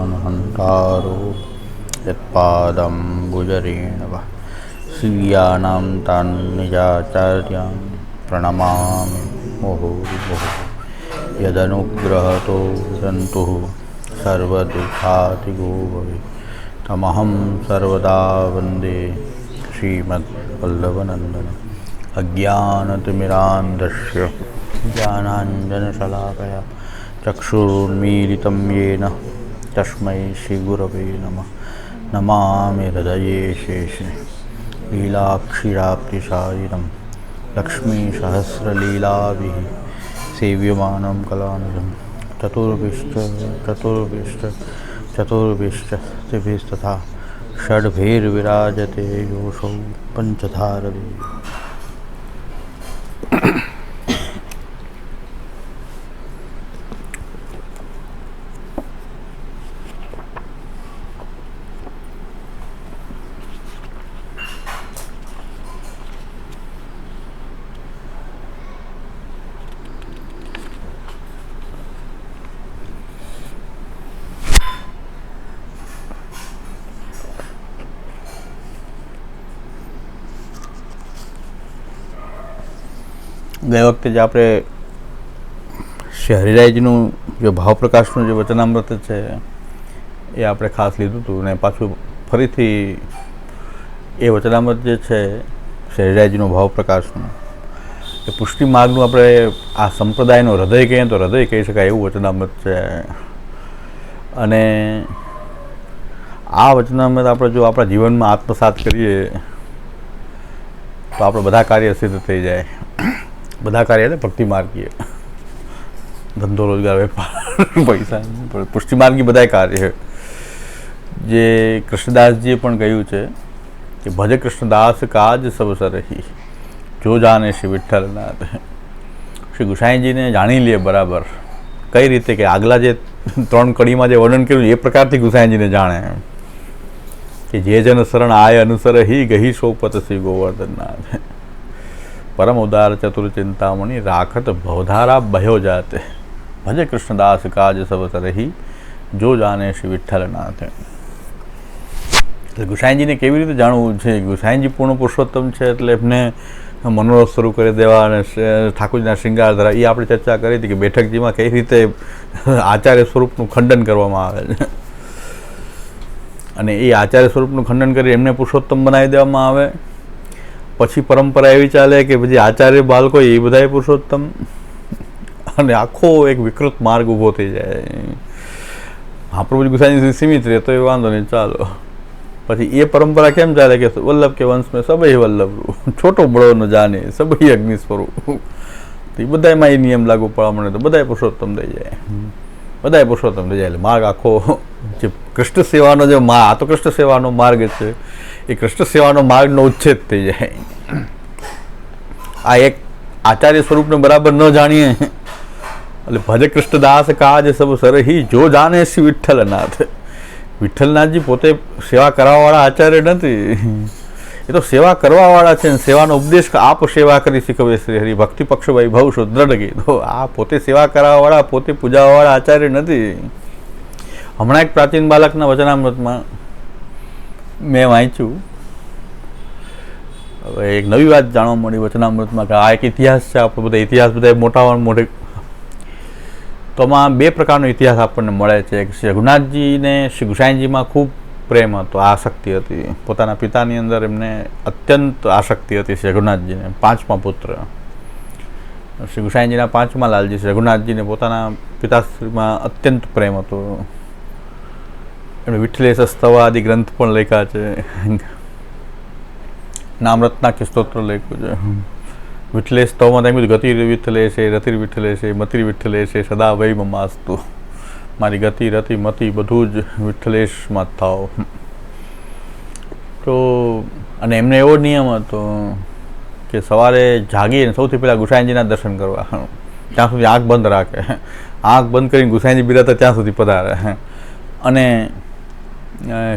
भक्तानुहन्तारो यत्पादम्बुजरेण वा स्वीयानां तान् निजाचार्यान् प्रणमामि मुहुर्मुहुः यदनुग्रहतो जन्तुः सर्वदुःखातिगो भवेत् तमहं सर्वदा वन्दे श्रीमद्वल्लभनन्दनम् अज्ञानतिमिरान्धस्य ज्ञानाञ्जनशलाकया चक्षुर्मीलितं येन તસ્મૈ શ્રી ગુરવે નમઃ નમામિ હૃદયે શેષે લીલાક્ષિરાપ્તિશાયિનમ લક્ષ્મી સહસ્રલીલાભિ સેવ્યમાનમ કલાનિજમ ચતુર્ભિષ્ટ ચતુર્ભિષ્ટ ચતુર્ભિષ્ટિભિસ્તથા ષડભૈર્વિરાજતે યોષૌ પંચધારવી ગઈ વખતે જે આપણે હરિરાયજીનું જે ભાવપ્રકાશનું જે વચનામૃત છે, એ આપણે ખાસ લીધું હતું ને પાછું ફરીથી એ વચનામૃત જે છે હરિરાયજીનું ભાવપ્રકાશનું એ પુષ્ટિ માર્ગનું આપણે આ સંપ્રદાયનું હૃદય કહીએ તો હૃદય કહી શકાય એવું વચનામૃત છે. અને આ વચનામૃત આપણે જો આપણા જીવનમાં આત્મસાત કરીએ, તો આપણે બધા કાર્ય સિદ્ધ થઈ જાય. બધા કાર્ય ભક્તિ માર્ગીય ધંધો, રોજગાર, વેપાર, પૈસા પુષ્ટિ માર્ગી બધા કાર્ય. જે કૃષ્ણદાસજીએ પણ કહ્યું છે કે, ભજ કૃષ્ણદાસ કાજ સબ રહી જો જાને શ્રી વિઠ્ઠલનાથ. શ્રી ગુસાઈજીને જાણી લે બરાબર કઈ રીતે કે આગલા જે ત્રણ કડીમાં જે વર્ણન કર્યું એ પ્રકારથી ગુસાઈજીને જાણે. કે, જે જન શરણ આય અનુસર હી ગહી સોપત શ્રી ગોવર્ધનનાથ. પરમ ઉદાર ચતુર ચિંતામણી રાખત ભવધારા ભયો જાતે. ભજે કૃષ્ણદાસ કાજ સબ સરહી જો જાને શ્રી વિઠ્ઠલનાથે. ગુસાઈજીને કેવી રીતે જાણવું છે? ગુસાઈજી પૂર્ણ પુરુષોત્તમ છે એટલે એમને મનોરથ શરૂ કરી દેવા અને ઠાકોરજીના શૃંગાર ધરા એ આપણે ચર્ચા કરી હતી કે બેઠકજીમાં કઈ રીતે આચાર્ય સ્વરૂપનું ખંડન કરવામાં આવે છે. અને એ આચાર્ય સ્વરૂપનું ખંડન કરી એમને પુરુષોત્તમ બનાવી દેવામાં આવે. પછી પરંપરા એવી ચાલે કે પછી આચાર્ય બાળકો એ બધાય પુરુષોત્તમ. અને આખો એક વિકૃત માર્ગ ઊભો થઈ જાય. મહાપ્રભુજી ગુસાઈજી સીમિત રહે તો એ વાંધો નહીં, ચાલો. પછી એ પરંપરા કેમ ચાલે કે વલ્લભ કે વંશ મેં સભય વલ્લભ છોટો બળો ન જાને સભય અગ્નિ સ્વરૂપ. તો એ બધામાં એ નિયમ લાગુ પડવા મળે તો બધાય પુરુષોત્તમ થઈ જાય. બધાય પુરુષોત્તમ થઈ એટલે માર્ગ આખો જે કૃષ્ણ સેવાનો જે મા આ તો કૃષ્ણ સેવાનો માર્ગ છે. એ કૃષ્ણ સેવાનો માર્ગનો ઉચ્છેદ થઈ જાય. આ એક આચાર્ય સ્વરૂપને બરાબર ન જાણીએ. એટલે ભજ કૃષ્ણદાસ કાજ સબ સરહી જો જાણે શ્રી વિઠ્ઠલનાથ. વિઠ્ઠલનાથજી પોતે સેવા કરાવવાવાળા આચાર્ય નથી. એ તો સેવા કરવાવાળા છે સેવાનો ઉપદેશ આપ સેવા કરી શીખવે શ્રી હરિ. ભક્તિ પક્ષ વૈભવ શુદ્રઢ તો આ પોતે સેવા કરાવવાવાળા, પોતે પૂજાવાવાળા આચાર્ય નથી. હમણાં એક પ્રાચીન બાલકના વચનામૃતમાં મેં વાંચ્યું. હવે એક નવી વાત જાણવા મળી વચનામૃતમાં કે આ એક ઇતિહાસ છે, આપણો બધા ઇતિહાસ બધા મોટા મોટે તો આમાં બે પ્રકારનો ઇતિહાસ આપણને મળે છે. એક શ્રી રઘુનાથજીને, શ્રી ગુસાઈજીમાં ખૂબ પ્રેમ હતો, આસક્તિ હતી. પોતાના પિતાની અંદર એમને અત્યંત આસક્તિ હતી શ્રી રઘુનાથજીને, પાંચમા પુત્ર. શ્રી ગુસાઈજીના પાંચમા લાલજી, શ્રી રઘુનાથજીને પોતાના પિતાશ્રીમાં અત્યંત પ્રેમ હતો. એમણે વિઠ્ઠલેશ સ્તવ આદિ ગ્રંથ પણ લખ્યા છે. નામરત્ના કે સ્તોત્ર લખ્યું છે. વિઠ્ઠલે સ્તવમાં તેમ ગતિ વિઠ્ઠલે છે રતિર વિઠ્ઠલે છે મતિર વિઠ્ઠલે છે સદા વૈ મમાસ્તુ મારી ગતિ, રતિ, મતિ બધું જ વિઠ્ઠલેશમાં થાવ. તો, અને એમને એવો નિયમ હતો કે સવારે જાગીને સૌથી પહેલાં ગુસાઈજીના દર્શન કરવા. ત્યાં સુધી આંખ બંધ રાખે. આંખ બંધ કરીને ગુસાઈજી બિરાતા ત્યાં સુધી પધારે. અને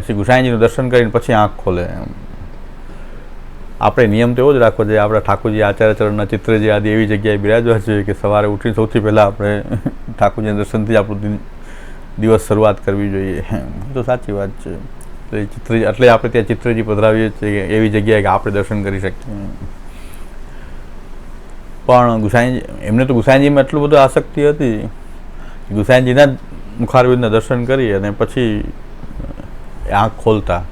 શ્રી ગુસાઈજીનું દર્શન કરીને પછી આંખ ખોલે. આપણે નિયમ તો એવો જ રાખવો જોઈએ. આપણા ઠાકોરજી આચાર્યચરણના ચિત્ર જે આદિ એવી જગ્યાએ બિરાજવા જોઈએ કે સવારે ઉઠીને સૌથી પહેલાં આપણે ઠાકોરજીના દર્શનથી આપણું દિન દિવસ શરૂઆત કરવી જોઈએ. તો સાચી વાત છે. એટલે ચિત્રજી, એટલે આપણે ત્યાં ચિત્રજી પધરાવીએ છીએ એવી જગ્યાએ કે આપણે દર્શન કરી શકીએ. પણ ગુસાઈજી, એમને તો ગુસાઈજીમાં એટલું બધું આસક્તિ હતી. ગુસાઈજીના જ મુખારવિંદના દર્શન કરી અને પછી આંખ ખોલતા.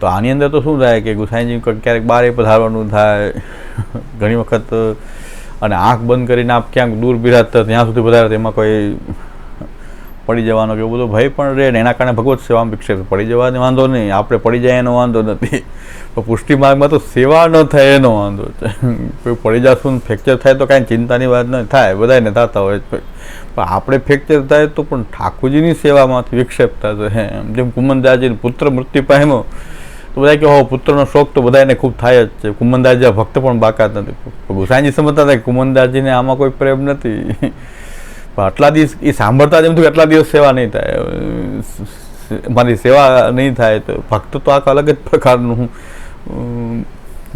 તો આની અંદર તો શું થાય કે ગુસાઈજી ક્યારેક બારે પધારવાનું થાય. ઘણી વખત અને આંખ બંધ કરીને આપ ક્યાંક દૂર બિરાજતા ત્યાં સુધી પધારે એમાં કોઈ પડી જવાનો કે બધો ભય પણ રહે ને એના કારણે ભગવત સેવામાં વિક્ષેપ પડી જવાનો વાંધો નહીં, આપણે પડી જાય એનો વાંધો નથી. પણ પુષ્ટિ માર્ગમાં તો સેવા ન થાય એનો વાંધો છે. પડી જશું ફ્રેક્ચર થાય તો કાંઈ ચિંતાની વાત ન થાય બધાને થતા હોય છે. પણ આપણે ફ્રેક્ચર થાય તો પણ ઠાકોરજીની સેવામાંથી વિક્ષેપ થશે જેમ કુમનદાસજીને પુત્ર મૃત્યુ પામ્યો, તો બધા કે હો, પુત્રનો શોખ તો બધાને ખૂબ થાય જ છે. કુમનદાસજી ભક્ત પણ બાકાત નથી. ગુસાઈજી સમજતા હતા કે કુમનદાસજીને આમાં કોઈ પ્રેમ નથી. પણ આટલા દિવસ એ સાંભળતા જ એમ થયું આટલા દિવસ સેવા નહીં થાય. મારી સેવા નહીં થાય તો ભક્ત તો આખા અલગ જ પ્રકારનું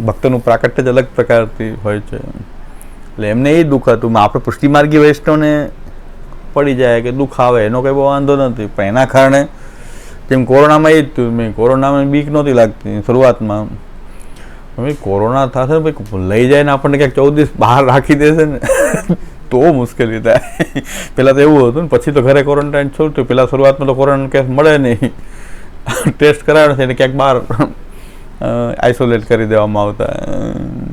ભક્તનું પ્રાકટ્ય જ અલગ પ્રકારથી હોય છે. એટલે એમને એ દુઃખ હતું. આપણે પુષ્ટિમાર્ગી વૈષ્ણવને પડી જાય કે દુઃખ આવે, એનો કંઈ બહુ વાંધો નથી. પણ એના કારણે જેમ કોરોનામાં એ જ થયું, મેં કોરોનામાં બીક નહોતી લાગતી શરૂઆતમાં. હવે કોરોના થશે ભાઈ લઈ જાય ને આપણને ક્યાંક ચૌદ દિવસ બહાર રાખી દેશે ને. તો મુશ્કેલી થાય પહેલાં તો એવું હતું ને, પછી તો ઘરે ક્વોરન્ટાઇન છોડતું પહેલાં શરૂઆતમાં તો કોરોના કેસ મળે નહીં. ટેસ્ટ કરાવે છે એને ક્યાંક બહાર આઇસોલેટ કરી દેવામાં આવતા.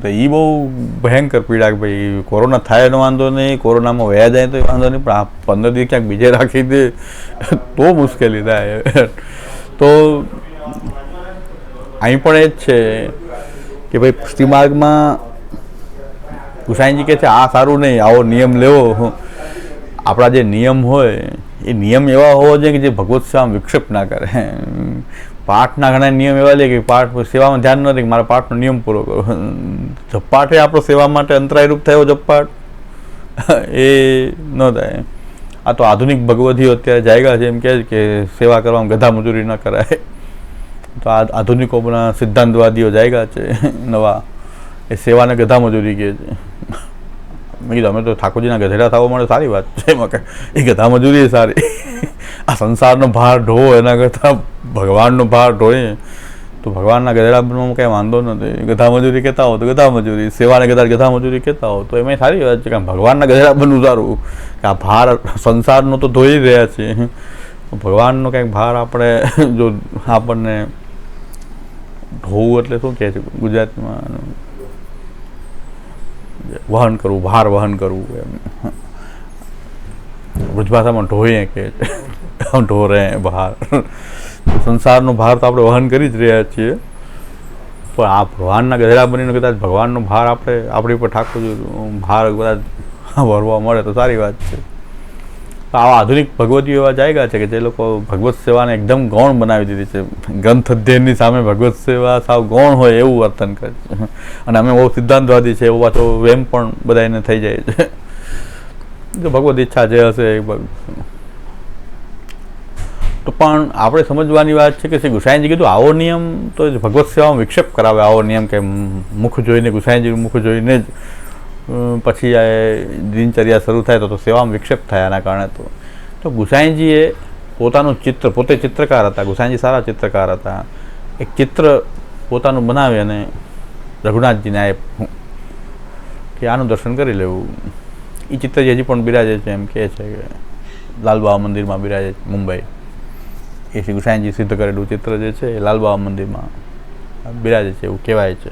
તો એ બહુ ભયંકર પીડા કે ભાઈ, કોરોના થાય એનો વાંધો નહીં, કોરોનામાં વયા જાય તો વાંધો નહીં, પણ આ પંદર દિવસ ક્યાંક બીજે રાખી દે, તો મુશ્કેલી થાય. તો અહીં પણ એ જ છે કે ભાઈ માર્ગમાં ગુસાઈજી કહે છે, આ સારું નહીં, આવો નિયમ લેવો. આપણા જે નિયમ હોય, એ નિયમ એવા હોવા જોઈએ કે જે ભગવત સેવામાં વિક્ષેપ ના કરે. પાઠના ઘણા નિયમ એવા લે કે પાઠ સેવામાં ધ્યાન નથી કે મારા પાઠનો નિયમ પૂરો કરો. એ આપણો સેવા માટે અંતરાયરૂપ થયો જપાઠ? એ ન થાય. આ તો આધુનિક ભગવતીઓ અત્યારે જાયગા છે, એમ કહે છે કે સેવા કરવામાં ગધા મજૂરી ન કરાય. તો આ આધુનિકોના સિદ્ધાંતવાદીઓ જાયગા છે, નવા. એ સેવાને ગધા મજૂરી કહે છે મેં કીધું, અમે તો ઠાકોરજીના ગધેડા થવા મળે, સારી વાત છે. એમાં એ ગધા મજૂરી સારી. આ સંસારનો ભાર ઢો એના કરતાં ભગવાનનો ભાર ઢોએ તો ભગવાનના ગધેડામાં કાંઈ વાંધો નથી. ગધા મજૂરી કહેતા હો તો ગધા મજૂરી. સેવાને ગધા ગધા મજૂરી કહેતા હો તો એમાં સારી વાત છે કે ભગવાનના ગધેડા બનવું સારું. કે આ ભાર સંસારનો તો ધોઈ રહ્યા છે. ભગવાનનો કંઈક ભાર આપણે જો આપણને ઢોવું એટલે શું કહે છે ગુજરાતીમાં? વહન કરવું ભાર વહન કરવું એમ. બ્રજભાષામાં ઢોઈએ કે ઢોરે, ભાર. સંસારનો ભાર તો આપણે વહન કરી જ રહ્યા છીએ. પણ આ ભગવાનના ગધેડા બનીને કદાચ ભગવાનનો ભાર આપણે, આપણી પર ઠાકોર ભાર કદાચ ભરવા મળે તો સારી વાત છે. તો આવા આધુનિક ભગવતીઓ એવા જાયગા છે કે જે લોકો ભગવત સેવાને એકદમ ગૌણ બનાવી દીધી છે. ગ્રંથ અધ્યયનની સામે ભગવત સેવા સાવ ગૌણ હોય એવું વર્તન કરે છે. અને અમે બહુ સિદ્ધાંતવાદી છે, એવું પાછો વેમ પણ બધાને થઈ જાય છે. જો ભગવત ઈચ્છા જે હશે એ તો પણ આપણે સમજવાની વાત છે કે શ્રી ગુસાઈજી કીધું, આવો નિયમ તો ભગવત સેવામાં વિક્ષેપ કરાવે, આવો નિયમ કે મુખ જોઈને ગુસાઈજી મુખ જોઈને જ પછી દિનચર્યા શરૂ થાય તો સેવામાં વિક્ષેપ થયાના કારણે તો. તો ગુસાઈજીએ પોતાનું ચિત્ર, પોતે ચિત્રકાર હતા ગુસાઈજી સારા ચિત્રકાર હતા. એક ચિત્ર પોતાનું બનાવી અને રઘુનાથજીને આ કે આનું દર્શન કરી લેવું. એ ચિત્ર હજી પણ બિરાજે છે એમ કહે છે કે લાલબાવા મંદિરમાં બિરાજે છે મુંબઈ. એ શ્રી ગુસાઈજી સિદ્ધ કરેલું ચિત્ર જે છે એ લાલબાબા મંદિરમાં બિરાજે છે એવું કહેવાય છે.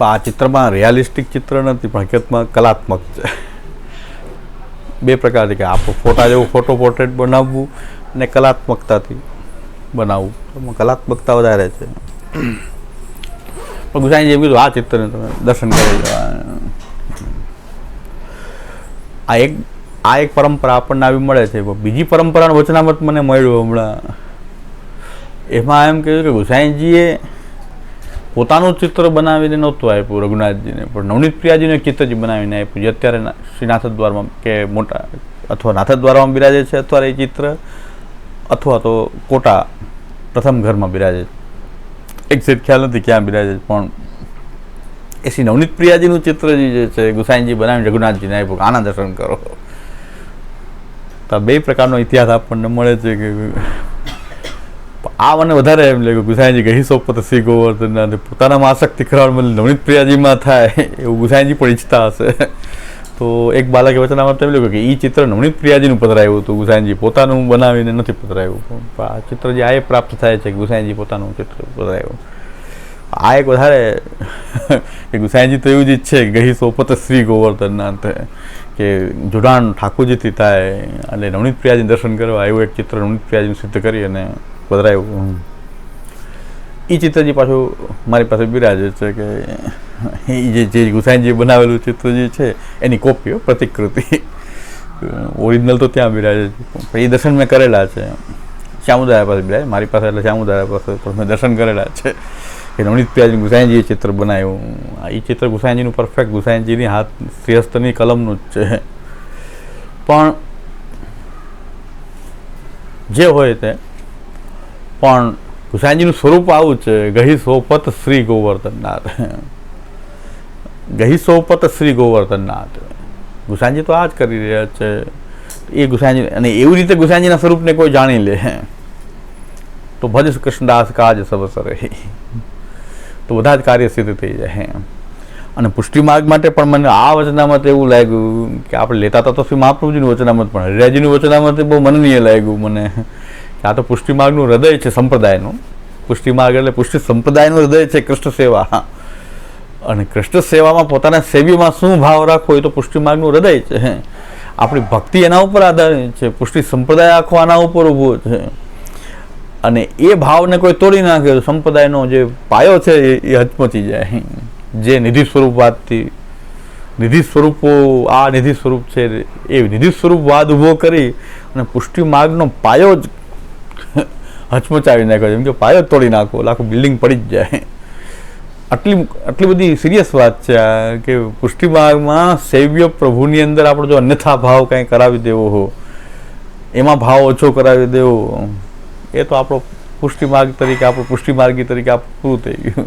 પણ આ ચિત્રમાં રિયાલિસ્ટિક ચિત્ર નથી, પણ હકીકતમાં કલાત્મક છે. બે પ્રકારથી કે આપણું ફોટા જેવું ફોટો પોર્ટ્રેટ બનાવવું અને કલાત્મકતાથી બનાવવું. એમાં કલાત્મકતા વધારે છે. પણ ગુસાઈજી જેમ કીધું, આ ચિત્રને તમે દર્શન કરી આ એક આ એક પરંપરા આપણને આવી મળે છે. બીજી પરંપરાનું વચનામત મને મળ્યું હમણાં. એમાં એમ કહ્યું કે ગુસાઈજીએ પોતાનું ચિત્ર બનાવીને નહોતું આપ્યું રઘુનાથજીને. પણ નવનીત પ્રિયાજીને ચિત્ર જ બનાવીને આપ્યું, જે અત્યારે શ્રીનાથ દ્વારમાં કે મોટા, અથવા નાથ દ્વારમાં બિરાજે છે અથવા એ ચિત્ર, અથવા તો કોટા પ્રથમ ઘરમાં બિરાજે એક્ઝેક્ટ ખ્યાલ નથી ક્યાં બિરાજે પણ એ શ્રી નવનીત પ્રિયાજીનું ચિત્ર જે છે ગુસાઈનજી બનાવીને રઘુનાથજીને આપ્યું આના દર્શન કરો. તો બે પ્રકારનો ઇતિહાસ આપણને મળે છે કે આ મને વધારે એમ લાગ્યું ગુસાઈજી ગહી સોપત શ્રી ગોવર્ધન અને પોતાનામાં આસક્તિ ખરાડ મને નવનીત પ્રિયાજીમાં થાય, એવું ગુસાઈજી પણ ઈચ્છતા હશે. તો એક બાલકે વચનામાં તેમ લાગ્યું કે એ ચિત્ર નવનીત પ્રિયાજીનું પધરાયું હતું, ગુસાઈજી પોતાનું બનાવીને નથી પધરાયું. આ ચિત્ર જે આ પ્રાપ્ત થાય છે કે ગુસાઈજી પોતાનું ચિત્ર પધરાયું. આ એક વધારે કે ગુસાઈજી તો એવું જ ઈચ્છે કે ગહી સોપત શ્રી ગોવર્ધનના અંતે કે જોડાણ ઠાકોરજીથી થાય અને નવનીત પ્રિયાજી દર્શન કરવા, એવું એક ચિત્ર નવનીત પ્રિયાજીનું સિદ્ધ કરી અને પધરાયું એ ચિત્રજી પાછું મારી પાસે બિરાજે છે કે, એ જે જે ગુસાઈનજી બનાવેલું ચિત્ર જે છે, એની કોપીઓ, પ્રતિકૃતિ. ઓરિજિનલ તો ત્યાં બિરાજે છે. એ દર્શન મેં કરેલા છે. શ્યામુદાયા પાસે બિરાજે. મારી પાસે એટલે શ્યામુદાયા પાસે પણ મેં દર્શન કરેલા છે. કે નવનીત પ્રિયાજી ગુસાઈનજીએ ચિત્ર બનાવ્યું. એ ચિત્ર ગુસાઈનજીનું પરફેક્ટ ગુસાઈનજીની હાથ શ્રેષ્ઠની કલમનું જ છે. પણ જે હોય તે પણ ગુસાઈજીનું સ્વરૂપ આવું છે, ગહી સોપત શ્રી ગોવર્ધનનાથ. ગહી સોપત શ્રી ગોવર્ધનનાથ. ગુસાઈજી તો આ જ કરી રહ્યા છે. એ ગુસાઈજી અને એવી રીતે ગુસાઈજીના સ્વરૂપને કોઈ જાણી લે. તો ભજ કૃષ્ણદાસ કાજ સબ સરે તો બધા જ કાર્ય સિદ્ધ થઈ જાય. અને પુષ્ટિ માર્ગ માટે પણ મને આ વચનામત એવું લાગ્યું કે આપણે લેતા હતા તો શ્રી મહાપ્રભુજીનું વચનામત, પણ હરિરાજીનું વચનામત બહુ મનનીય લાગ્યું મને. આ તો પુષ્ટિમાર્ગનું હૃદય છે સંપ્રદાયનું. પુષ્ટિમાર્ગ એટલે પુષ્ટિ સંપ્રદાયનું હૃદય છે કૃષ્ણ સેવા અને કૃષ્ણ સેવામાં પોતાના સેવીમાં શું ભાવ રાખવો એ તો પુષ્ટિમાર્ગનું હૃદય છે આપણી ભક્તિ એના ઉપર આધારિત છે, પુષ્ટિ સંપ્રદાય આખો આના ઉપર ઊભો છે. અને એ ભાવને કોઈ તોડી નાખે સંપ્રદાયનો જે પાયો છે એ એ હચમચી જાય જે નિધિ સ્વરૂપવાદથી નિધિ સ્વરૂપો, આ નિધિ સ્વરૂપ છે, એ નિધિ સ્વરૂપવાદ ઊભો કરી અને પુષ્ટિ માર્ગનો પાયો જ હચમચાવી નાખ્યો જેમ કે પાયો તોડી નાખો આખું બિલ્ડિંગ પડી જ જાય. આટલી આટલી બધી સિરિયસ વાત છે આ, કે પુષ્ટિ માર્ગમાં સેવ્ય પ્રભુની અંદર આપણો જો અન્યથા ભાવ કંઈ કરાવી દેવો હો, એમાં ભાવ ઓછો કરાવી દેવો, એ તો આપણો પુષ્ટિમાર્ગ તરીકે, આપણો પુષ્ટિમાર્ગી તરીકે આપણું પૂરું થઈ ગયું.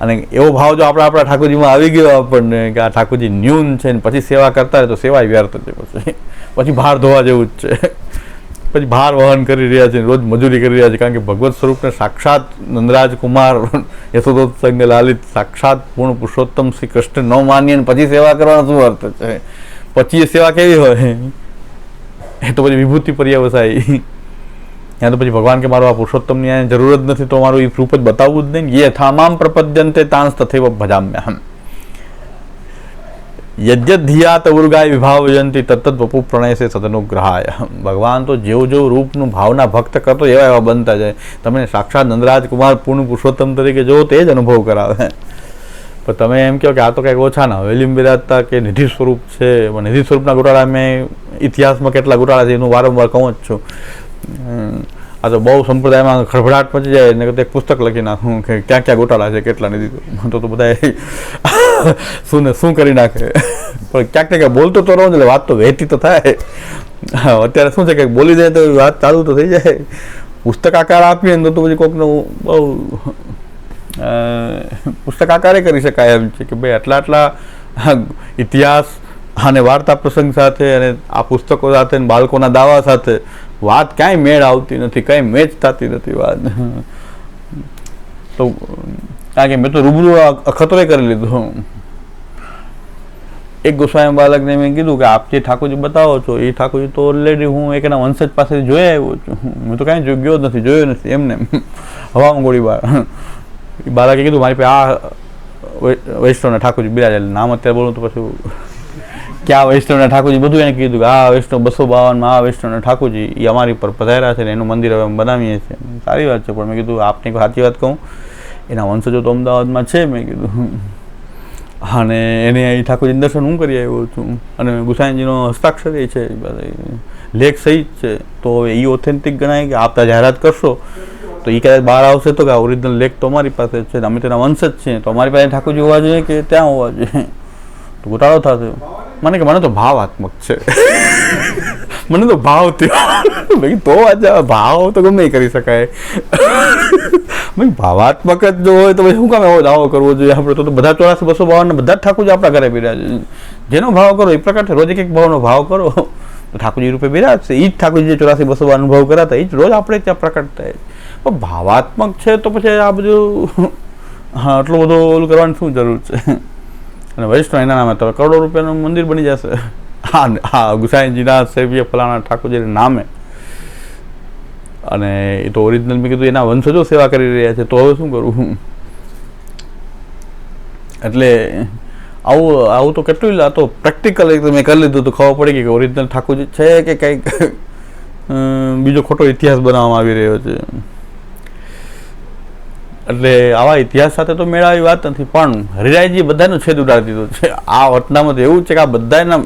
અને એવો ભાવ જો આપણે, આપણા ઠાકોરજીમાં આવી ગયો આપણને, કે આ ઠાકોરજી ન્યૂન છે ને પછી સેવા કરતા રહે તો સેવા વ્યર્થ છે પછી. પછી ભાર ધોવા જેવું જ છે. પછી ભાર વહન કરી રહ્યા છે, રોજ મજૂરી કરી રહ્યા છે, કારણ કે ભગવત સ્વરૂપને સાક્ષાત નંદરાજ કુમાર યશોદોત્સંગ લાલિત, સાક્ષાત પૂર્ણ પુરુષોત્તમ શ્રી કૃષ્ણ ન માનીએ પછી સેવા કરવાનો શું અર્થ છે? પછી એ સેવા કેવી હોય? એ તો પછી વિભૂતિ પર્યાવસાય. ત્યાં તો પછી ભગવાન કે મારો આ પુરુષોત્તમની જરૂર જ નથી, તો મારું એ રૂપ જ બતાવવું જ નહીં. યથામામ થામામ પ્રપદ્યંતે તાંસ તથૈવ ભજામ્યહમ. યજ્ઞધિયાત ઉર્ગાય વિભાવયંતી તત્ત વપુ પ્રણયસે સદનુગ્રહાય ભગવાન તો જેવું જેવું રૂપનું ભાવના ભક્ત કરતો એવા એવા બનતા જાય તમે સાક્ષાત નંદરાજકુમાર પૂર્ણ પુરુષોત્તમ તરીકે જોવો તે જ અનુભવ કરાવે પણ તમે એમ કહો કે આ તો કંઈક ઓછા ના વેલીમ બિરાજતા કે નિધિ સ્વરૂપ છે નિધિ સ્વરૂપના ગોટાળા મેં ઇતિહાસમાં કેટલા ગોટાળા છે એનું વારંવાર કહું જ છું આ તો બહુ સંપ્રદાયમાં ખળભળાટ પચી જાય ને એક પુસ્તક લખી નાખું કે, ક્યાં ક્યાં ગોટાળા છે, કેટલા નથી તો. તો બધા શું ને શું કરી નાખે. પણ ક્યાંક ને ક્યાંક બોલતો તો રહું એટલે વાત તો વહેતી તો થાય. અત્યારે શું છે કે બોલી જાય તો વાત ચાલુ તો થઈ જાય. પુસ્તક આકાર આપીએ ને તો પછી કોઈકનું બહુ પુસ્તક આકારે કરી શકાય એમ છે કે ભાઈ આટલા આટલા ઇતિહાસ અને વાર્તા પ્રસંગ સાથે અને આ પુસ્તકો સાથે બાળકોના દાવા સાથે વાત ક્યાંય મેળ આવતી નથી, કાંઈ મેચ થતી નથી વાત. તો, કારણ કે મેં તો રૂબરૂ અખતરે કરી લીધું. એક ગોસ્વામી બાલકને મેં કીધું કે આપ જે ઠાકોરજી બતાવો છો, એ ઠાકોરજી તો ઓલરેડી હું એક એના વંશજ પાસેથી જોઈ આવ્યો છું. મેં તો કાંઈ જો- ગયો જ નથી, જોયો નથી એમને. હવામાં ગોળીબાર બાળકે કીધું, મારી પાસે આ વૈષ્ણવના ઠાકોરજી બિરાજે નામ અત્યારે બોલું તો પછી ક્યાં વૈષ્ણવના ઠાકોરજી બધું એને કીધું કે આ વૈષ્ણવ બસો બાવનમાં, આ વૈષ્ણવના ઠાકોરજી એ અમારી પર પધાર્યા છે ને એનું મંદિર હવે અમે બનાવીએ છીએ. સારી વાત છે, પણ મેં કીધું, આપને સાચી વાત કહું? એના વંશજો તો અમદાવાદમાં છે. મેં કીધું અને એને અહીં ઠાકોરજી દર્શન હું કરી આવ્યો છું. અને ગુસાઈનજીનો હસ્તાક્ષર એ છે લેખ સહિત છે. તો એ ઓથેન્ટિક ગણાય કે આપ જાહેરાત કરશો? તો એ કદાચ બહાર આવશે તો કે આ ઓરિજિનલ લેખ તો અમારી પાસે છે અમે તેના વંશ જ છીએ. તો અમારી પાસે ઠાકોરજી હોવા જોઈએ કે ત્યાં હોવા જોઈએ? ગોટાળો થશે મને કે, મને તો ભાવાત્મક છે. મને તો ભાવ થયો. તો આજે ભાવ તો ગમે કરી શકાય. ભાઈ, ભાવાત્મક જ જો હોય તો પછી શું કામ એવો દાવો કરવો જોઈએ? આપણે તો બધા ચોરાસી, બસો બાવન બધા જ ઠાકોરજી આપણા ઘરે બિરાજ જેનો ભાવ કરો, એ પ્રકારથી રોજ એક એક ભાવનો ભાવ કરો. તો ઠાકોરજી રૂપે બિરાજશે એ જ ઠાકોરજી ચોરાસી, બસો બાવન કર્યા કરાતા એ જ રોજ આપણે ત્યાં પ્રકટ થાય પણ ભાવાત્મક છે તો પછી આ બધું, હા, આટલો બધો ઓલું કરવાની શું જરૂર છે? અને વૈષ્ણવ એના નામે તો કરોડો રૂપિયાનું મંદિર બની જશે. હા હા ગુસાઈજીના સેવ્ય ફલાણા ઠાકોરજીના નામે. અને એ તો ઓરિજિનલ મેં કીધું, એના વંશજો સેવા કરી રહ્યા છે, તો હવે શું કરવું એટલે આવું આવું તો કેટલું, આ તો પ્રેક્ટિકલ એક મેં કરી લીધું તો ખબર પડી કે ઓરિજિનલ ઠાકોરજી છે કે કંઈક બીજો ખોટો ઇતિહાસ બનાવવામાં આવી રહ્યો છે. એટલે આવા ઇતિહાસ સાથે તો મેળાવી વાત નથી, પણ હરિરાયજી બધાનો છેદ ઉડાડી દીધો છે. આ ઘટનામાં તો એવું છે કે આ બધાના,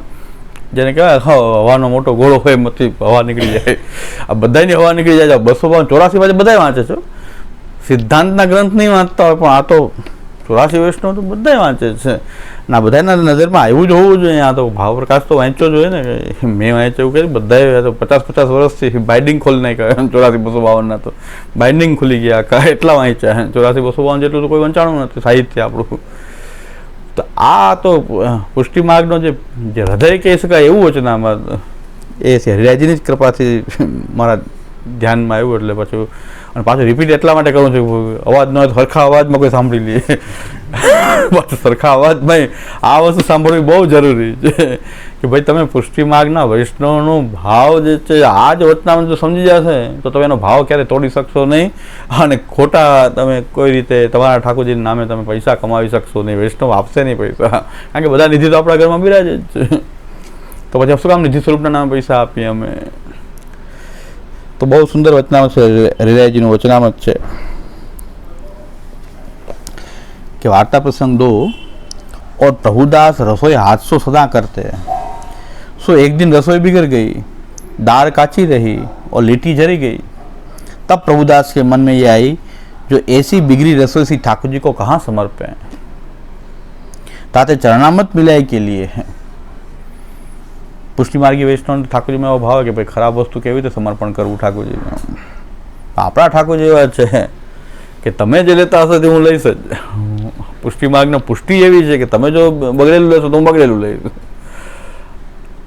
જેને કહેવાય હવાનો મોટો ગોળો હોય એમાંથી હવા નીકળી જાય. આ બધાની હવા નીકળી જાય બસો બાવન ચોરાસી બાજુ બધા વાંચે છે. સિદ્ધાંતના ગ્રંથ નહીં વાંચતા હોય પણ આ તો ચોરાસી વૈષ્ણવ તો બધા વાંચે છે. ના બધાના નજરમાં આવ્યું જ હોવું જોઈએ. આ તો ભાવ પ્રકાશ તો વાંચ્યો જોઈએ ને મેં વાંચ્યું કે બધાએ તો પચાસ પચાસ વર્ષથી બાઇન્ડિંગ ખોલી નાખ્યા ચોરાસી બસો બાવનના તો. બાઇન્ડિંગ ખુલી ગયા. એટલા વાંચ્યા ચોરાસી બસો બાવન જેટલું તો કોઈ વંચાણું નથી. સાહિત્ય આપણું. તો આ તો પુષ્ટિ માર્ગનો જે જે હૃદય કહી શકાય એવું વચનામાં એ છે. હરિરાજીની જ કૃપાથી મારા ધ્યાનમાં આવ્યું એટલે પછી અને પાછું રિપીટ એટલા માટે કરું છું અવાજ ન હોય સરખા અવાજમાં કોઈ સાંભળી લે. પાછું સરખા અવાજમાં આ વસ્તુ સાંભળવી બહુ જરૂરી છે. કે ભાઈ તમે પુષ્ટિ માર્ગના વૈષ્ણવનો ભાવ જે છે, આ જ વચનામાં જો સમજી જશે, તો તમે એનો ભાવ ક્યારે તોડી શકશો નહીં. અને ખોટા તમે કોઈ રીતે તમારા ઠાકોરજીના નામે તમે પૈસા કમાવી શકશો નહીં. વૈષ્ણવ આપશે નહીં પૈસા. કારણ કે બધા નિધિ તો આપણા ઘરમાં બિરાજે જ છે. તો પછી શું કામ નિધિ સ્વરૂપના નામે પૈસા આપીએ અમે? તો બહુ સુંદર વચનામત છે હરિરાયજીનું વચનામત છે कि वार्ता प्रसंग दो और प्रभुदास रसोई हाथ सो सदा करते सो एक दिन रसोई बिगड़ गई दाल काची रही और लिट्टी जरी गई तब प्रभुदास के मन में ये आई जो ऐसी बिगड़ी रसोई सी ठाकुर जी को कहाँ समर्पें ताते चरणामत मिलाई के लिए है પુષ્ટિ માર્ગી વૈષ્ણવ ઠાકોરજીમાં એવો ભાવ કે ભાઈ ખરાબ વસ્તુ કેવી રીતે સમર્પણ કરવું ઠાકોરજી? આપણા ઠાકોરજી એવા છે કે તમે જે લેતા હશો તે હું લઈશ જ. પુષ્ટિ માર્ગનો પુષ્ટિ એવી છે કે તમે જો બગડેલું લેશો તો હું બગડેલું લઈશ.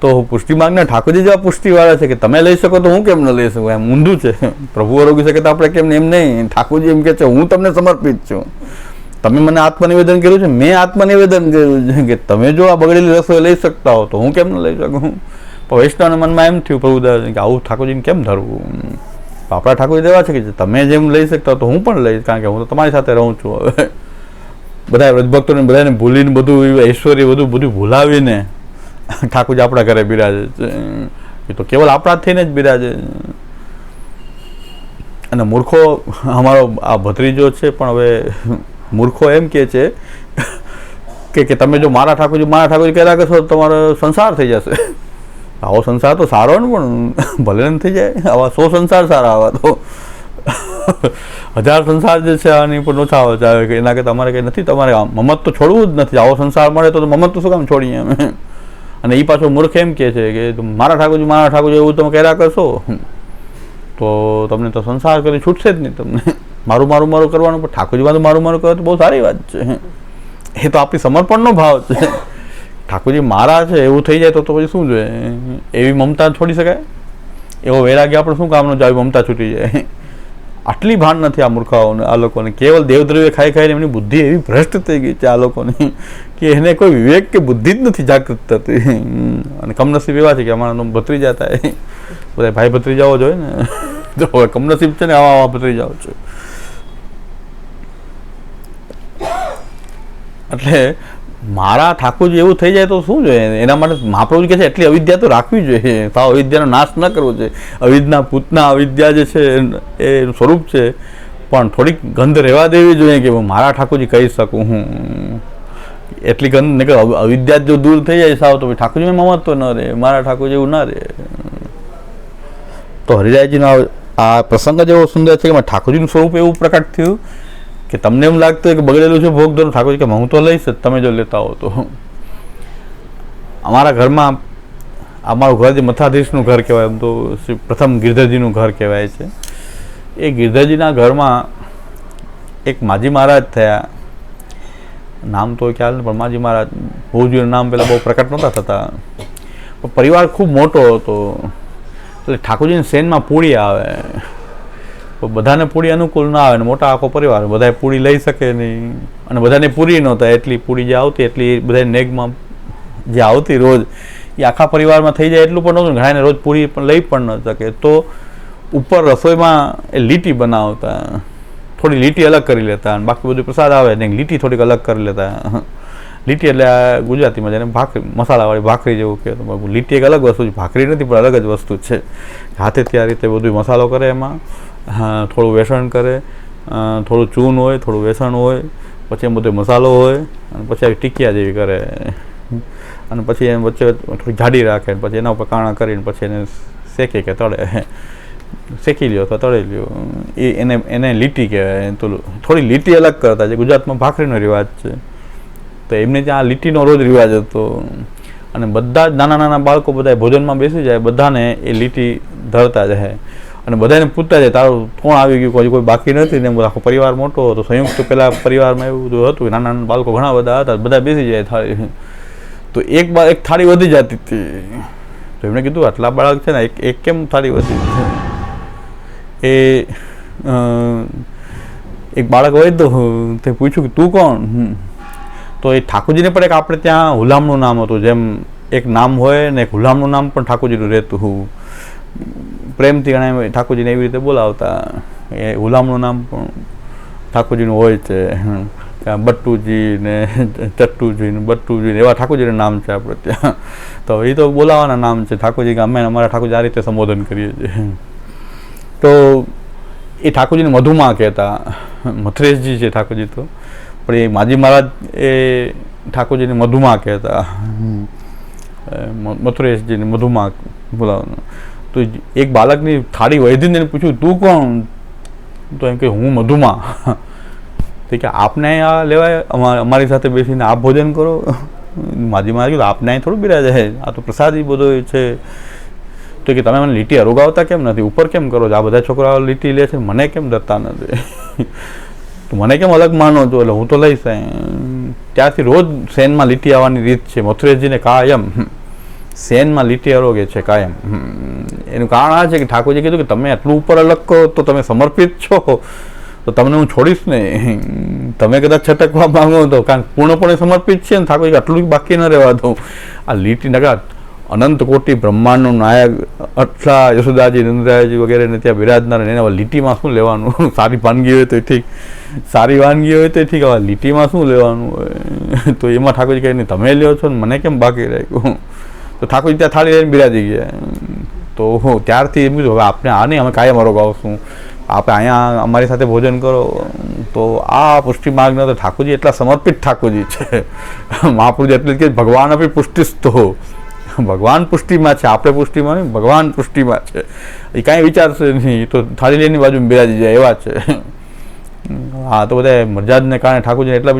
તો પુષ્ટિ માર્ગના ઠાકોરજી જેવા પુષ્ટિવાળા છે કે તમે લઈ શકો તો હું કેમ ન લઈ શકું? એમ ઊંધું છે. પ્રભુ આરોગી શકે તો આપણે કેમ એમ નહીં. ઠાકોરજી એમ કે છે, હું તમને સમર્પિત છું. તમે મને આત્મનિવેદન કર્યું છે, મેં આત્મનિવેદન કર્યું છે કે તમે જો આ બગડેલી રસોઈ લઈ શકતા હો તો હું કેમ ન લઈ શકું? પણ વૈષ્ણવના મનમાં એમ થયું પ્રભુદાસ કે આવું ઠાકોરજીને કેમ ધરવું? આપણા ઠાકોરજી એવા છે કે તમે જેમ લઈ શકતા તો હું પણ લઈશ, કારણ કે હું તો તમારી સાથે રહું છું હવે. બધા વ્રજભક્તોને બધાને ભૂલીને બધું ઐશ્વર્ય બધું બધું ભૂલાવીને ઠાકોરજી આપણા ઘરે બિરાજે છે. એ તો કેવલ આપણા થઈને જ બિરાજે અને મૂર્ખો અમારો આ ભત્રીજો છે, પણ હવે મૂર્ખો એમ કે છે કે કે તમે જો મારા ઠાકોરજી મારા ઠાકોરજી કર્યા કરશો તો તમારો સંસાર થઈ જશે. આવો સંસાર તો સારો ને પણ ભલે ને થઈ જાય. આવા સો સંસાર સારા આવા તો. હજાર સંસાર જે છે આની પર ઓછા આવે છે. કે એના કે તમારે કંઈ નથી. તમારે મમત તો છોડવું જ નથી. આવો સંસાર મળે તો મમત તો શું કામ છોડીએ અમે? અને એ પાછો મૂર્ખ એમ કહે છે કે મારા ઠાકોરજી મારા ઠાકોરજી એવું તમે કર્યા કરશો? તો તમને તો સંસાર કરી છૂટશે જ નહીં તમને. મારું મારું મારું કરવાનું, પણ ઠાકોરજીમાં તો મારું મારું કરે તો બહુ સારી વાત છે. એ તો આપણી સમર્પણનો ભાવ છે. ઠાકોરજી મારા છે, એવું થઈ જાય તો તો પછી શું જોઈએ? એવી મમતા છોડી શકાય? એવો વૈરાગ્ય આપણે શું કામનો આવી મમતા છૂટી જાય? આટલી ભાન નથી આ મૂર્ખાઓને, આ લોકોને. કેવલ દેવદ્રવ્ય ખાઈ ખાઈને એમની બુદ્ધિ એવી ભ્રષ્ટ થઈ ગઈ છે આ લોકોની કે એને કોઈ વિવેક કે બુદ્ધિ જ નથી જાગૃત થતી. અને કમનસીબ એવા છે કે અમારા ભત્રીજા થાય. બધા ભાઈ ભત્રીજાઓ જોઈએ ને. હવે કમનસીબ છે ને આવા આવા ભત્રીજાઓ છે એટલે મારા ઠાકોરજી એવું થઈ જાય તો શું જોઈએ? એના માટે મહાપ્રભુ કહે છે, એટલી અવિદ્યા તો રાખવી જોઈએ. સાવ અવિદ્યાનો નાશ ન કરવો જોઈએ. અવિદ્યા પૂતના અવિદ્યા જે છે, એ સ્વરૂપ છે. પણ થોડીક ગંધ રહેવા દેવી જોઈએ કે હું મારા ઠાકોરજી કહી શકું. હું એટલી ગંધ ને અવિદ્યા જો દૂર થઈ જાય સાવ તો ઠાકોરજીમાં મમત્વ ન રહે. મારા ઠાકોરજી એવું ના રહે. તો હરિરાયજીનો આ- પ્રસંગ જ એવો સુંદર છે કે ઠાકોરજીનું સ્વરૂપ એવું પ્રકટ થયું કે તમને એમ લાગતું કે બગડેલું છે ભોગ ધોરણ, ઠાકોરજી કે હું તો લઈશ જ, તમે જો લેતા હો તો. અમારા ઘરમાં અમારું ઘર જે મથાધીશનું ઘર કહેવાય એમ તો શ્રી પ્રથમ ગિરધરજીનું ઘર કહેવાય છે. એ ગિરધરજીના ઘરમાં એક માજી મહારાજ થયા. નામ તો ખ્યાલ નહીં પણ માજી મહારાજ, ભુવજીનું નામ પહેલાં બહુ પ્રકટ નહોતા થતા. પણ પરિવાર ખૂબ મોટો હતો. એટલે ઠાકોરજીની સેનમાં પૂરી આવે? તો બધાને પૂરી અનુકૂળ ના આવે ને મોટા આખો પરિવાર બધાએ પૂરી લઈ શકે નહીં. અને બધાને પૂરી નહોતા એટલી પૂરી જે આવતી, એટલી બધા નેગમાં જે આવતી રોજ, એ આખા પરિવારમાં થઈ જાય એટલું પણ નહોતું ઘણાને રોજ પૂરી પણ લઈ પણ ન શકે. તો ઉપર રસોઈમાં એ લીટી બનાવતા, થોડી લીટી અલગ કરી લેતા અને બાકી બધું પ્રસાદ આવે ને લીટી થોડીક અલગ કરી લેતા. લીટી એટલે આ ગુજરાતીમાં જેને ભાખરી, મસાલાવાળી ભાખરી જેવું કે લીટી એક અલગ વસ્તુ છે, ભાખરી નથી પણ અલગ જ વસ્તુ છે. હાથે ત્યાં રીતે બધું મસાલો કરે એમાં. હા, થોડું વેસણ કરે થોડું ચૂન હોય થોડું વેસણ હોય પછી એમ બધો મસાલો હોય અને પછી ટીકિયા જેવી કરે. અને પછી એમ વચ્ચે થોડી જાડી રાખે પછી એના ઉપર કાણા કરીને પછી એને શેકે કે તળે. શેકી લ્યો અથવા તળી લ્યો. એ એને એને લીટી કહેવાય. તો થોડી લીટી અલગ કરતા છે. ગુજરાતમાં ભાખરીનો રિવાજ છે. તો એમને ત્યાં લીટીનો રોજ રિવાજ હતો. અને બધા જ નાના નાના બાળકો બધા ભોજનમાં બેસી જાય. બધાને એ લીટી ધરતા જાય અને બધાને પૂછતા જાય, તારું કોણ આવી ગયું? કોઈ કોઈ બાકી નથી? ને આખો પરિવાર મોટો હતો. સંયુક્ત પેલા પરિવારમાં એવું બધું હતું, નાના નાના બાળકો ઘણા બધા હતા, બધા બેસી જાય થાળી. તો એક બાર એક થાળી વધી જતી હતી. તો એમણે કીધું, આટલા બાળક છે ને, એક એક કેમ થાળી વધી? એ એક બાળક હોય તો તે પૂછ્યું કે, તું કોણ. તો એ ઠાકોરજીને પણ એક આપણે ત્યાં હુલામનું નામ હતું, જેમ એક નામ હોય ને એક હુલામનું નામ પણ ઠાકોરજીનું રહેતું. પ્રેમથી ઘણા ઠાકોરજીને એવી રીતે બોલાવતા. એ હુલામણું નામ પણ ઠાકોરજીનું હોય છે. આ બટ્ટુજી ને ચટ્ટુજી ને બટ્ટુજી ને એવા ઠાકોરજીના નામ છે આપણે ત્યાં. તો એ તો બોલાવાના નામ છે. ઠાકોરજી કે અમે અમારા ઠાકોરજી આ રીતે સંબોધન કરીએ છીએ. તો એ ઠાકોરજીને મધુમાં કહેતા. મથરેશજી છે ઠાકોરજી તો. પણ એ માજી મહારાજ એ ઠાકોરજીને મધુમાં કહેતા. મથુરેશજીને મધુમાં બોલાવવાનું. તો એક બાળકની થાળી વૈધીને એને પૂછ્યું, તું કોણ? તો એમ કે, હું મધુમા. તો કે, આપને આ લેવાય? અમા- અમારી સાથે બેસીને આપ ભોજન કરો. માજી મારી આપને અહીં થોડું બિરાજે આ તો પ્રસાદી બધો છે. તો કે, તમે મને લીટી અરોગાવતા કેમ નથી? ઉપર કેમ કરો છો? આ બધા છોકરાઓ લીટી લે છે, મને કેમ દત્તા નથી? તો મને કેમ અલગ માનો છો? એટલે હું તો લઈશ. ત્યારથી રોજ સેનમાં લીટી આવવાની રીત છે, મથુરેશજીને કાયમ. સેનમાં લીટી અરોગે છે કાયમ. એનું કારણ આ છે કે ઠાકોરજી કીધું કે તમે આટલું ઉપર અલગ કહો તો તમે સમર્પિત છો. તો તમને હું છોડીશ નહીં. તમે કદાચ છટકવા માંગો તો, કારણ પૂર્ણપણે સમર્પિત છે ને ઠાકોરજી, આટલું બાકી ન રહેવા દઉં આ લીટી નગા અનંત કોટી બ્રહ્માંડનું નાયક અઠલા યશોદાજી, નંદરાયજી વગેરેને ત્યાં બિરાજનાર એને હવે લીટીમાં શું લેવાનું? સારી વાનગી હોય તો ઠીક. સારી વાનગી હોય તો ઠીક. હવે લીટીમાં શું લેવાનું હોય? તો એમાં ઠાકોરજી કહે, નહીં, તમે લ્યો છો ને મને કેમ બાકી રાખ્યું? તો ઠાકોરજી ત્યાં થાળી લઈને બિરાજી ગયા. તો હું ત્યારથી એમ કીધું, હવે આપણે આ નહીં અમે કાયમ અરોગાવશું. આપણે અહીંયા અમારી સાથે ભોજન કરો. તો આ પુષ્ટિ માર્ગના તો ઠાકોરજી એટલા સમર્પિત ઠાકોરજી છે. મહાપુરુષ એટલે કે ભગવાન આપી પુષ્ટિસ્તો ભગવાન પુષ્ટિમાં છે, આપણે પુષ્ટિમાં નહીં, ભગવાન પુષ્ટિમાં છે. એ કાંઈ વિચારશે નહીં. તો થાળી લઈને બાજુમાં બિરાજી જાય, એવા છે. હા, તો બધા મરજાદને કારણે ઠાકોરજીને એટલા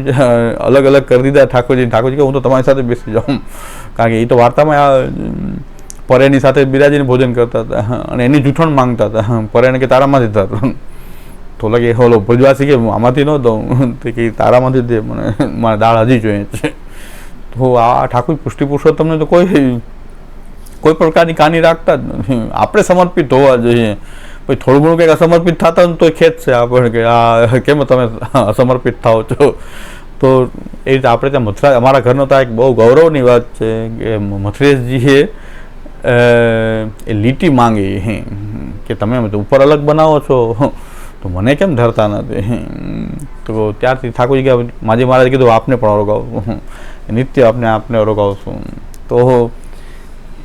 અલગ અલગ કરી દીધા ઠાકોરજી ઠાકોરજી કે હું તો તમારી સાથે બેસી જાઉં. કારણ કે એ તો વાર્તામાં આ પરેની સાથે બિરાજીને ભોજન કરતા હતા. અને એની જૂઠણ માંગતા હતા. પરેને કે તારામાંથી હતા તો લાગે હોલો ભુજવાસી કે આમાંથી ન દઉં. તે કે, તારામાંથી દે, મને, મારે દાળ હજી જોઈએ છે. તો આ ઠાકોર પુષ્ટિ પુરુષોત્તમને તો કોઈ કોઈ પ્રકારની કાની રાખતા જ નથી. આપણે સમર્પિત હોવા જોઈએ. પછી થોડું ઘણું કંઈક અસમર્પિત થતા ને તો ખેત છે આપણે કે, આ, કેમ તમે અસમર્પિત થાઓ છો? તો એ રીતે આપણે ત્યાં મથુરા, અમારા ઘરનો તો એક બહુ ગૌરવની વાત છે કે મથુરેશજીએ એ લીટી માંગી કે તમે ઉપર અલગ બનાવો છો તો મને કેમ ધરતા નથી? તો ત્યારથી ઠાકોરજી કે માજી મહારાજ કીધું, આપને પણ અરોગાવશું નિત્ય આપને આપને અરોગાવશું તો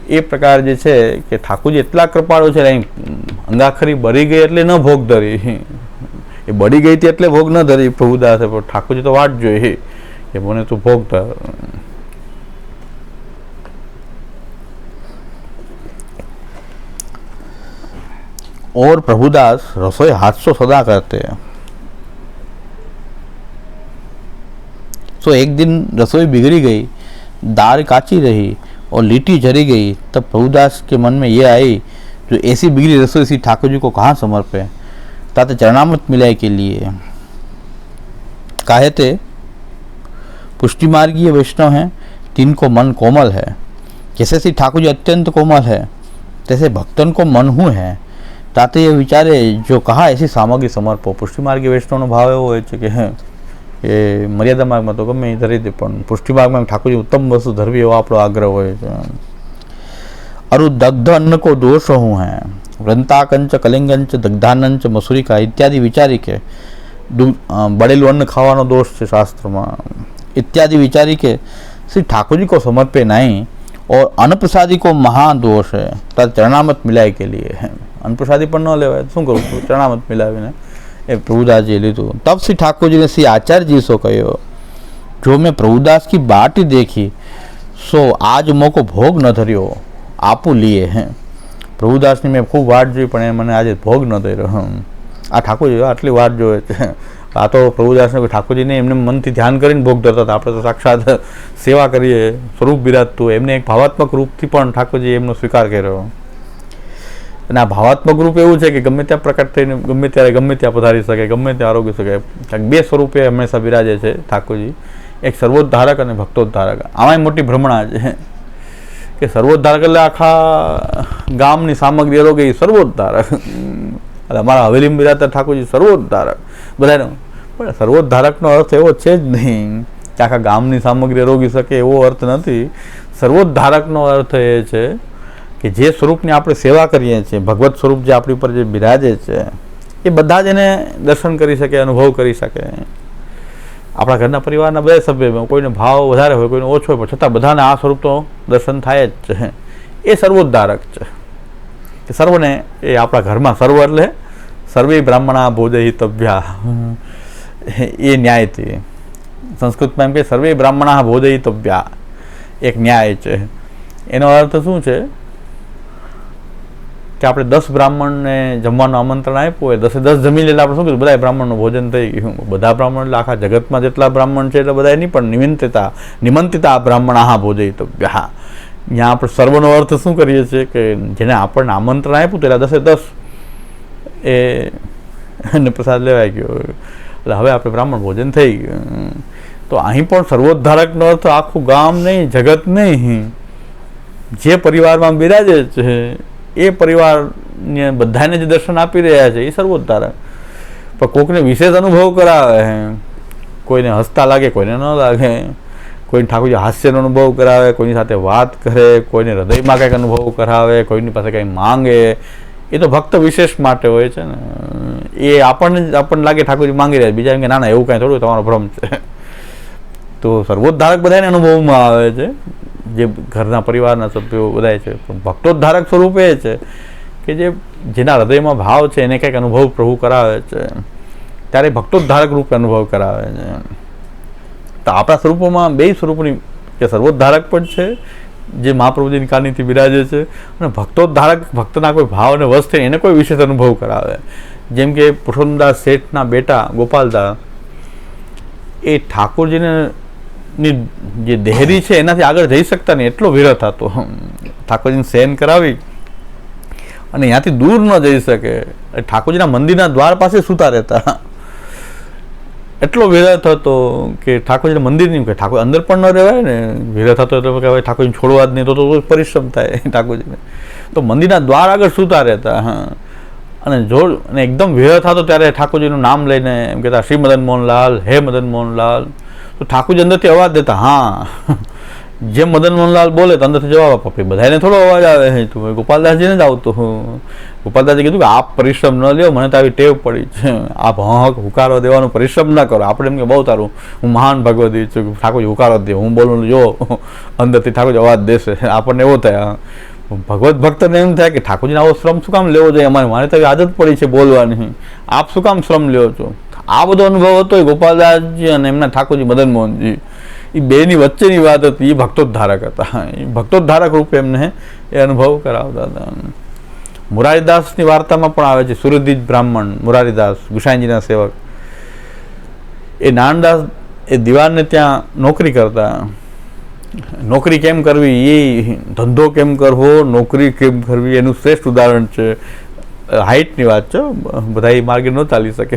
એ પ્રકાર જે છે કે ઠાકોરજી એટલા કૃપાળુ છે અહીં અંગાખરી બળી ગઈ એટલે ન ભોગ ધરી એ બળી ગઈ હતી એટલે ભોગ ન ધરી પ્રભુદાસે પણ ઠાકોરજી તો વાટ જોઈ કે મને તું ભોગ ધર और प्रभुदास रसोई हाथ से सदा करते हैं तो एक दिन रसोई बिगड़ी गई दाल काची रही और लिट्टी जरी गई तब प्रभुदास के मन में ये आई जो ऐसी बिगड़ी रसोई सी ठाकुर जी को कहाँ समर्पे ताते चरणामृत मिलाए के लिए काहे ते पुष्टि मार्गीय वैष्णव हैं तिनको मन कोमल है जैसे श्री ठाकुर जी अत्यंत कोमल है तैसे भक्तन को मन हूँ है તાતે એ વિચારે જો કહા એસી સામગ્રી સમર્પો પુષ્ટિ માર્ગી વૈષ્ણવનો ભાવ એવો હોય છે કે હે એ મર્યાદા માર્ગમાં તો ગમે એ ધરી દે પણ પુષ્ટિ માર્ગમાં ઠાકોરજી ઉત્તમ વસ્તુ ધરવી એવો આપણો આગ્રહ હોય છે અરु दग्ध अन्न को दोष हूँ है वृंताकंच कलिंगंच दग्धानंच मसूरी का इत्यादि विचारी के દુ- અ, બળેલું અન્ન ખાવાનો દોષ છે શાસ્ત્રમાં इत्यादि विचारी के श्री ठाकुर जी को समर्पे नहीं और अन्न को महान दोष है तद चरणामत मिलाय के लिए है અન્ન પ્રસાદી પણ ન લેવાય તો શું કરું છું ચરણામત મિલાવીને એ પ્રભુદાસજીએ લીધું તબ શ્રી ઠાકોરજીને શ્રી આચાર્યજી સો કહ્યો જો મેં પ્રભુદાસ की बाट ही देखी सो आज મોકો ભોગ ન ધર્યો આપું લીએ હે. પ્રભુદાસની મેં ખૂબ વાટ જોઈ, પણ એ મને આજે ભોગ ન હમ. આ ઠાકોરજી આટલી વાટ જોવે છે. આ તો પ્રભુદાસને ઠાકોરજીને એમને મનથી ધ્યાન કરીને ભોગ ધરતા હતા. આપણે તો સાક્ષાત સેવા કરીએ, સ્વરૂપ બિરાજતું એમને એક ભાવાત્મક રૂપથી પણ ઠાકોરજી એમનો સ્વીકાર કર્યો. અને આ ભાવાત્મક રૂપ એવું છે કે ગમે ત્યાં પ્રકટ થઈને, ગમે ત્યારે ગમે ત્યાં પધારી શકે, ગમે ત્યાં આરોગી શકે. બે સ્વરૂપે હંમેશા બિરાજે છે ઠાકોરજી. એક સર્વોદ્ધારક અને ભક્તોદ્ધારક આમાંય મોટી ભ્રમણા છે. કે સર્વોદ્ધારક એટલે આખા ગામની સામગ્રી આરોગ્ય એ સર્વોદ્ધારક એટલે અમારા હવેલી બિરાજતા ઠાકોરજી સર્વોદ્ધારક. બધાને પણ સર્વોદ્ધારકનો અર્થ એવો છે જ નહીં કે આખા ગામની સામગ્રી રોગી શકે એવો અર્થ નથી. સર્વોદ્ધારકનો અર્થ એ છે કે જે સ્વરૂપની આપણે સેવા કરીએ છીએ ભગવત સ્વરૂપ જે આપણી ઉપર જે બિરાજે છે એ બધા જ એને દર્શન કરી શકે અનુભવ કરી શકે. આપણા ઘરના પરિવારના બધા સભ્ય કોઈને ભાવ વધારે હોય, કોઈને ઓછો હોય, પણ છતાં બધાને આ સ્વરૂપ તો દર્શન થાય જ છે. એ સર્વોદ્ધારક છે. કે સર્વને એ આપણા ઘરમાં સર્વ એટલે સર્વે બ્રાહ્મણા ભોજયિતવ્યા એ ન્યાયથી સંસ્કૃતમાં એમ કે સર્વે બ્રાહ્મણા ભોજયિતવ્યા એક ન્યાય છે. એનો અર્થ શું છે? કે આપણે દસ બ્રાહ્મણને જમવાનું આમંત્રણ આપ્યું હોય, દસે દસ જમી લેલા, આપણે શું કીધું? બધા બ્રાહ્મણનું ભોજન થઈ ગયું. બધા બ્રાહ્મણ, એટલે આખા જગતમાં જેટલા બ્રાહ્મણ છે એટલે બધા નહીં, પણ નિમંત્રિતા નિમંત્રિતા બ્રાહ્મણ હા તો હા ત્યાં આપણે સર્વનો અર્થ શું કરીએ છીએ કે જેને આપણને આમંત્રણ આપ્યું તેના દસે દસ એ એને પ્રસાદ લેવાઈ ગયો. એટલે હવે આપણે બ્રાહ્મણ ભોજન થઈ ગયું. તો અહીં પણ સર્વોદ્ધારકનો અર્થ આખું ગામ નહીં, જગત નહીં. જે પરિવારમાં બિરાજે છે એ પરિવારને બધાને જે દર્શન આપી રહ્યા છે, એ સર્વોદ્ધારક પણ કોકને વિશેષ અનુભવ કરાવે કોઈને હસતા લાગે, કોઈને ન લાગે. કોઈને ઠાકોરજી હાસ્યનો અનુભવ કરાવે, કોઈની સાથે વાત કરે, કોઈને હૃદયમાં કંઈક અનુભવ કરાવે, કોઈની પાસે કંઈ માંગે. એ તો ભક્ત વિશેષ માટે હોય છે ને. એ આપણને આપણને લાગે ઠાકોરજી માંગી રહ્યા. બીજા એમ કે, ના ના, એવું કાંઈ થોડું, તમારો ભ્રમ છે. તો સર્વોદ્ધારક બધાને અનુભવમાં આવે છે. જે ઘરના પરિવારના સભ્યો બધાય છે, પણ ભક્તોદ્ધારક સ્વરૂપ એ છે કે જે જેના હૃદયમાં ભાવ છે, એને કંઈક અનુભવ પ્રભુ કરાવે છે, ત્યારે ભક્તોદ્ધારક રૂપે અનુભવ કરાવે છે. તો આપણા સ્વરૂપોમાં બે સ્વરૂપની કે સર્વોદ્ધારક પણ છે, જે મહાપ્રભુજીની કારણીથી બિરાજે છે, અને ભક્તોદ્ધારક ભક્તના કોઈ ભાવ અને વસ્તુ એને કોઈ વિશેષ અનુભવ કરાવે. જેમ કે પુરુષોત્તમદાસ શેઠના બેટા ગોપાલદાસ એ ઠાકોરજીને ની જે દેહરી છે, એનાથી આગળ જઈ શકતા નહીં. એટલો વિરોધ થતો. ઠાકોરજીને સહન કરાવી અને ત્યાંથી દૂર ન જઈ શકે. ઠાકોરજીના મંદિરના દ્વાર પાસે સૂતા રહેતા. એટલો વિરોધ થતો કે ઠાકોરજીના મંદિર નહીં કે ઠાકોર અંદર પણ ન રહેવાય ને વિરોધ થતો એટલે કે હવે ઠાકોરજીને છોડવા જ નહીં, તો તો પરિશ્રમ થાય ઠાકોરજીને. તો મંદિરના દ્વાર આગળ સૂતા રહેતા, હા. અને જો અને એકદમ વિરોધ થતો ત્યારે ઠાકોરજીનું નામ લઈને એમ કહેતા, શ્રી મદન મોહનલાલ, હે મદન મોહનલાલ. તો ઠાકોરજી અંદરથી અવાજ દેતા, હા. જેમ મદન મોહનલાલ બોલે તો અંદરથી જવાબ આપો પછી બધાને થોડો અવાજ આવે. તું ગોપાલદાસજીને જ આવતો ગોપાલદાસજી કીધું કે, આપ પરિશ્રમ ન લ્યો, મને તો આવી ટેવ પડી છે. આપ હક હુકારો દેવાનો પરિશ્રમ ના કરો. આપણે એમ કે, બહુ તારું. હું મહાન ભગવતી છું. ઠાકોરજી હુકારો દે. હું બોલું, જો. અંદરથી ઠાકોરજી અવાજ દેશે. આપણને એવો થાય ભગવત ભક્તને એમ થાય કે, ઠાકોરજીને આવો શ્રમ શું કામ લેવો જોઈએ? અમારે, મારે તો આદત પડી છે બોલવાની. આપ શું કામ શ્રમ લ્યો છો? આ બધો અનુભવ હતો એ ગોપાલદાસજી અને એમના ઠાકોરજી મદન મોહનજી એ બેની વચ્ચેની વાત હતી એ ભક્તોદ્ધારક હતા. એ ભક્તોદ્ધારક રૂપે એમને એ અનુભવ કરાવતા હતા. મુરારીદાસની વાર્તામાં પણ આવે છે સુરદીજ બ્રાહ્મણ, મુરારીદાસ, ગુસાઈજીના સેવક. એ નાનદાસ, એ દિવાનને ત્યાં નોકરી કરતા. નોકરી કેમ કરવી? એ ધંધો કેમ કરવો? નોકરી કેમ કરવી? એનું શ્રેષ્ઠ ઉદાહરણ છે. હાઇટની વાત છે બધા એ માર્ગે ન ચાલી શકે.